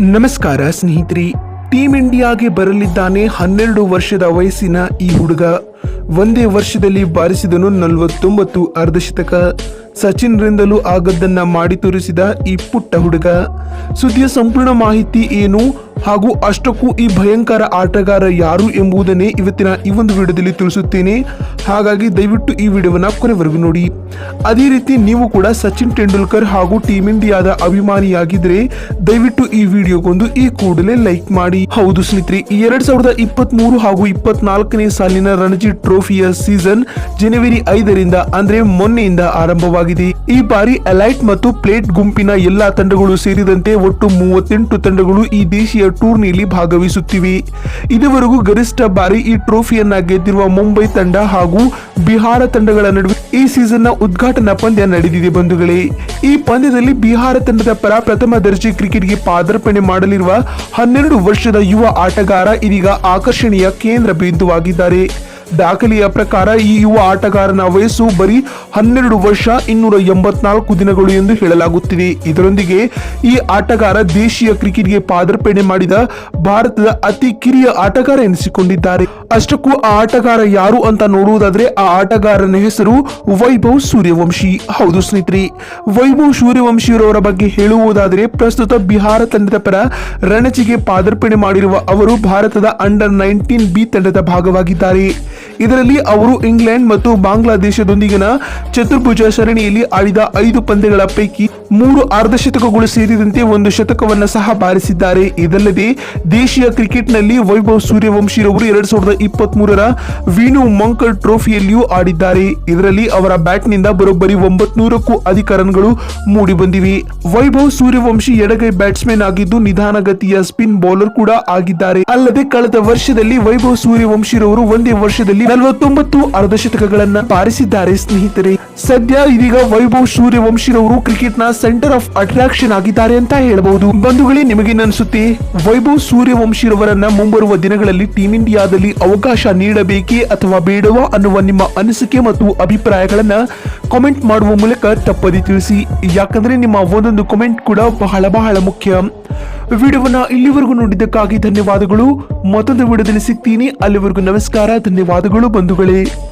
ನಮಸ್ಕಾರ ಸ್ನೇಹಿತರಿ ಟೀಮ್ ಇಂಡಿಯಾಗೆ ಬರಲಿದ್ದಾನೆ ಹನ್ನೆರಡು ವರ್ಷದ ವಯಸ್ಸಿನ ಈ ಹುಡುಗ. ಒಂದೇ ವರ್ಷದಲ್ಲಿ ಬಾರಿಸಿದನು ನಲವತ್ತೊಂಬತ್ತು ಅರ್ಧಶತಕ. ಸಚಿನ್ರಿಂದಲೂ ಆಗದ್ದನ್ನ ಮಾಡಿ ತೋರಿಸಿದ ಈ ಪುಟ್ಟ ಹುಡುಗ. ಸುದ್ದಿಯ ಸಂಪೂರ್ಣ ಮಾಹಿತಿ ಏನು? ಹಾಗೂ ಅಷ್ಟಕ್ಕೂ ಈ ಭಯಂಕರ ಆಟಗಾರ ಯಾರು ಎಂಬುದನ್ನೇ ಇವತ್ತಿನ ಈ ಒಂದು ವಿಡಿಯೋದಲ್ಲಿ ತಿಳಿಸುತ್ತೇನೆ. ಹಾಗಾಗಿ ದಯವಿಟ್ಟು ಈ ವಿಡಿಯೋವನ್ನು ಕೊನೆವರೆಗೂ ನೋಡಿ. ಅದೇ ರೀತಿ ನೀವು ಕೂಡ ಸಚಿನ್ ತೆಂಡೂಲ್ಕರ್ ಹಾಗೂ ಟೀಮ್ ಇಂಡಿಯಾದ ಅಭಿಮಾನಿಯಾಗಿದ್ರೆ ದಯವಿಟ್ಟು ಈ ವಿಡಿಯೋಗೊಂದು ಈ ಕೂಡಲೇ ಲೈಕ್ ಮಾಡಿ. ಹೌದು ಸ್ನೇಹಿತರೆ ಎರಡ್ ಸಾವಿರದ ಇಪ್ಪತ್ತ್ ಮೂರು ಹಾಗೂ ಇಪ್ಪತ್ನಾಲ್ಕನೇ ಸಾಲಿನ ರಣಜಿ ಟ್ರೋಫಿಯ ಸೀಸನ್ ಜನವರಿ ಐದರಿಂದ ಅಂದ್ರೆ ಮೊನ್ನೆಯಿಂದ ಆರಂಭವಾಗಿದೆ. ಈ ಬಾರಿ ಅಲೈಟ್ ಮತ್ತು ಪ್ಲೇಟ್ ಗುಂಪಿನ ಎಲ್ಲಾ ತಂಡಗಳು ಸೇರಿದಂತೆ ಒಟ್ಟು ಮೂವತ್ತೆಂಟು ತಂಡಗಳು ಈ ದೇಶೀಯ ಟೂರ್ನಿಯಲ್ಲಿ ಭಾಗವಹಿಸುತ್ತಿವೆ. ಇದುವರೆಗೂ ಗರಿಷ್ಠ ಬಾರಿ ಈ ಟ್ರೋಫಿಯನ್ನ ಗೆದ್ದಿರುವ ಮುಂಬೈ ತಂಡ ಹಾಗೂ ಬಿಹಾರ ತಂಡಗಳ ನಡುವೆ ಈ ಸೀಸನ್ನ ಉದ್ಘಾಟನಾ ಪಂದ್ಯ ನಡೆದಿದೆ ಬಂಧುಗಳೇ. ಈ ಪಂದ್ಯದಲ್ಲಿ ಬಿಹಾರ ತಂಡದ ಪರ ಪ್ರಥಮ ದರ್ಜೆ ಕ್ರಿಕೆಟ್ಗೆ ಪಾದಾರ್ಪಣೆ ಮಾಡಲಿರುವ ಹನ್ನೆರಡು ವರ್ಷದ ಯುವ ಆಟಗಾರ ಇದೀಗ ಆಕರ್ಷಣೆಯ ಕೇಂದ್ರ ಬಿಂದುವಾಗಿದ್ದಾರೆ. ದಾಖಲೆಯ ಪ್ರಕಾರ ಈ ಯುವ ಆಟಗಾರನ ವಯಸ್ಸು ಬರೀ ಹನ್ನೆರಡು ವರ್ಷ ಇನ್ನೂರ ಎಂಬತ್ನಾಲ್ಕು ದಿನಗಳು ಎಂದು ಹೇಳಲಾಗುತ್ತಿದೆ. ಇದರೊಂದಿಗೆ ಈ ಆಟಗಾರ ದೇಶೀಯ ಕ್ರಿಕೆಟ್ಗೆ ಪಾದಾರ್ಪಣೆ ಮಾಡಿದ ಭಾರತದ ಅತಿ ಕಿರಿಯ ಆಟಗಾರ ಎನಿಸಿಕೊಂಡಿದ್ದಾರೆ. ಅಷ್ಟಕ್ಕೂ ಆ ಆಟಗಾರ ಯಾರು ಅಂತ ನೋಡುವುದಾದ್ರೆ ಆ ಆಟಗಾರನ ಹೆಸರು ವೈಭವ್ ಸೂರ್ಯವಂಶಿ. ಹೌದು ಸ್ನೇಹಿತರೆ, ವೈಭವ್ ಸೂರ್ಯವಂಶಿಯವರ ಬಗ್ಗೆ ಹೇಳುವುದಾದರೆ ಪ್ರಸ್ತುತ ಬಿಹಾರ ತಂಡದ ಪರ ರಣಜಿಗೆ ಪಾದಾರ್ಪಣೆ ಮಾಡಿರುವ ಅವರು ಭಾರತದ ಅಂಡರ್ ನೈನ್ಟೀನ್ ಬಿ ತಂಡದ ಭಾಗವಾಗಿದ್ದಾರೆ. ಇದರಲ್ಲಿ ಅವರು ಇಂಗ್ಲೆಂಡ್ ಮತ್ತು ಬಾಂಗ್ಲಾದೇಶದೊಂದಿಗಿನ ಚತುರ್ಭುಜ ಸರಣಿಯಲ್ಲಿ ಆಡಿದ ಐದು ಪಂದ್ಯಗಳ ಪೈಕಿ ಮೂರು ಅರ್ಧಶತಕಗಳು ಸೇರಿದಂತೆ ಒಂದು ಶತಕವನ್ನು ಸಹ ಬಾರಿಸಿದ್ದಾರೆ. ಇದಲ್ಲದೆ ದೇಶೀಯ ಕ್ರಿಕೆಟ್ನಲ್ಲಿ ವೈಭವ್ ಸೂರ್ಯವಂಶಿರವರು ಎರಡ್ ಸಾವಿರದ ಇಪ್ಪತ್ತ್ ಮೂರರ ವೀಣು ಮಂಕರ್ ಟ್ರೋಫಿಯಲ್ಲಿಯೂ ಆಡಿದ್ದಾರೆ. ಇದರಲ್ಲಿ ಅವರ ಬ್ಯಾಟ್ನಿಂದ ಬರೋಬ್ಬರಿ ಒಂಬತ್ನೂರಕ್ಕೂ ಅಧಿಕ ರನ್ಗಳು ಮೂಡಿ ಬಂದಿವೆ ವೈಭವ್ ಸೂರ್ಯವಂಶಿ ಎಡಗೈ ಬ್ಯಾಟ್ಸ್ಮನ್ ಆಗಿದ್ದು ನಿಧಾನಗತಿಯ ಸ್ಪಿನ್ ಬೌಲರ್ ಕೂಡ ಆಗಿದ್ದಾರೆ. ಅಲ್ಲದೆ ಕಳೆದ ವರ್ಷದಲ್ಲಿ ವೈಭವ್ ಸೂರ್ಯವಂಶಿರವರು ಒಂದೇ ವರ್ಷದಲ್ಲಿ ನಲವತ್ತೊಂಬತ್ತು ಅರ್ಧಶತಕಗಳನ್ನ ಬಾರಿಸಿದ್ದಾರೆ ಸ್ನೇಹಿತರೆ. ಸದ್ಯ ಇದೀಗ ವೈಭವ್ ಸೂರ್ಯವಂಶಿರವರು ಕ್ರಿಕೆಟ್ನ ಸೆಂಟರ್ ಆಫ್ ಅಟ್ರಾಕ್ಷನ್ ಆಗಿದ್ದಾರೆ ಅಂತ ಹೇಳಬಹುದು. ಬಂಧುಗಳೇ ನಿಮಗೇನು ಅನ್ಸುತ್ತೆ ವೈಭವ್ ಸೂರ್ಯವಂಶಿರವರನ್ನ ಮುಂಬರುವ ದಿನಗಳಲ್ಲಿ ಟೀಮ್ ಇಂಡಿಯಾದಲ್ಲಿ ಅವಕಾಶ ನೀಡಬೇಕೇ ಅಥವಾ ಬೇಡವಾ ಅನ್ನುವ ನಿಮ್ಮ ಅನಿಸಿಕೆ ಮತ್ತು ಅಭಿಪ್ರಾಯಗಳನ್ನ ಕಾಮೆಂಟ್ ಮಾಡುವ ಮೂಲಕ ತಪ್ಪದೆ ತಿಳಿಸಿ. ಯಾಕಂದ್ರೆ ನಿಮ್ಮ ಒಂದೊಂದು ಕಾಮೆಂಟ್ ಕೂಡ ಬಹಳ ಬಹಳ ಮುಖ್ಯ. ವಿಡಿಯೋವನ್ನ ಇಲ್ಲಿವರೆಗೂ ನೋಡಿದ್ದಕ್ಕಾಗಿ ಧನ್ಯವಾದಗಳು. ಮತ್ತೊಂದು ವಿಡಿಯೋದಲ್ಲಿ ಸಿಗ್ತೀನಿ. ಅಲ್ಲಿವರೆಗೂ ನಮಸ್ಕಾರ. ಧನ್ಯವಾದಗಳು ಬಂಧುಗಳೇ.